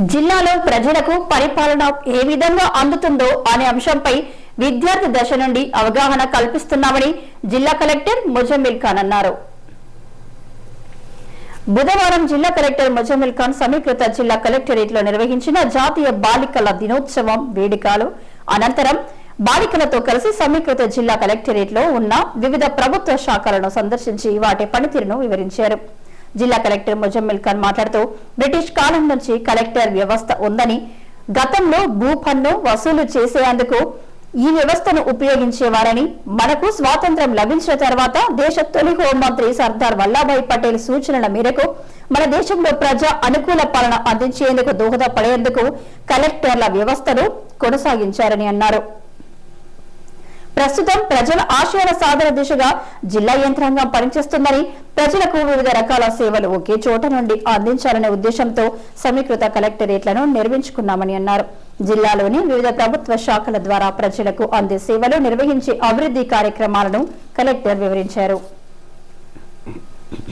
జిల్లాలో ప్రజలకు పరిపాలన ఏ విధంగా అందుతుందో అనే అంశంపై విద్యార్థి దశ నుండి అవగాహన కల్పిస్తున్నామని జిల్లా కలెక్టర్ ముజమ్మిల్ ఖాన్ అన్నారు. బుధవారం జిల్లా కలెక్టర్ ముజమ్మిల్ ఖాన్ సమీకృత జిల్లా కలెక్టరేట్లో నిర్వహించిన జాతీయ బాలికల దినోత్సవం వేడుకలు. అనంతరం బాలికలతో కలిసి సమీకృత జిల్లా కలెక్టరేట్లో ఉన్న వివిధ ప్రభుత్వ శాఖలను సందర్శించి వాటి పనితీరును వివరించారు. జిల్లా కలెక్టర్ ముజమ్మిల్ ఖాన్ మాట్లాడుతూ బ్రిటిష్ కాలం నుంచి కలెక్టర్ వ్యవస్థ ఉందని గతంలో భూ పన్ను వసూలు చేసేందుకు ఈ వ్యవస్థను ఉపయోగించేవారని మనకు స్వాతంత్ర్యం లభించిన తర్వాత దేశ తొలి హోంమంత్రి సర్దార్ వల్లభాయ్ పటేల్ సూచనల మేరకు మన దేశంలో ప్రజా అనుకూల పాలన అందించేందుకు దోహదపడేందుకు కలెక్టర్ల వ్యవస్థను కొనసాగించారని అన్నారు. ప్రస్తుతం ప్రజల ఆశయాల సాధన దిశగా జిల్లా యంత్రాంగం పనిచేస్తుందని ప్రజలకు వివిధ రకాల సేవలు ఒకే చోట నుండి అందించాలనే ఉద్దేశంతో సమీకృత కలెక్టరేట్లను నిర్మించుకున్నామని అన్నారు. జిల్లాలోని వివిధ ప్రభుత్వ శాఖల ద్వారా ప్రజలకు అందే సేవలు నిర్వహించే అభివృద్ధి కార్యక్రమాలను కలెక్టర్ వివరించారు.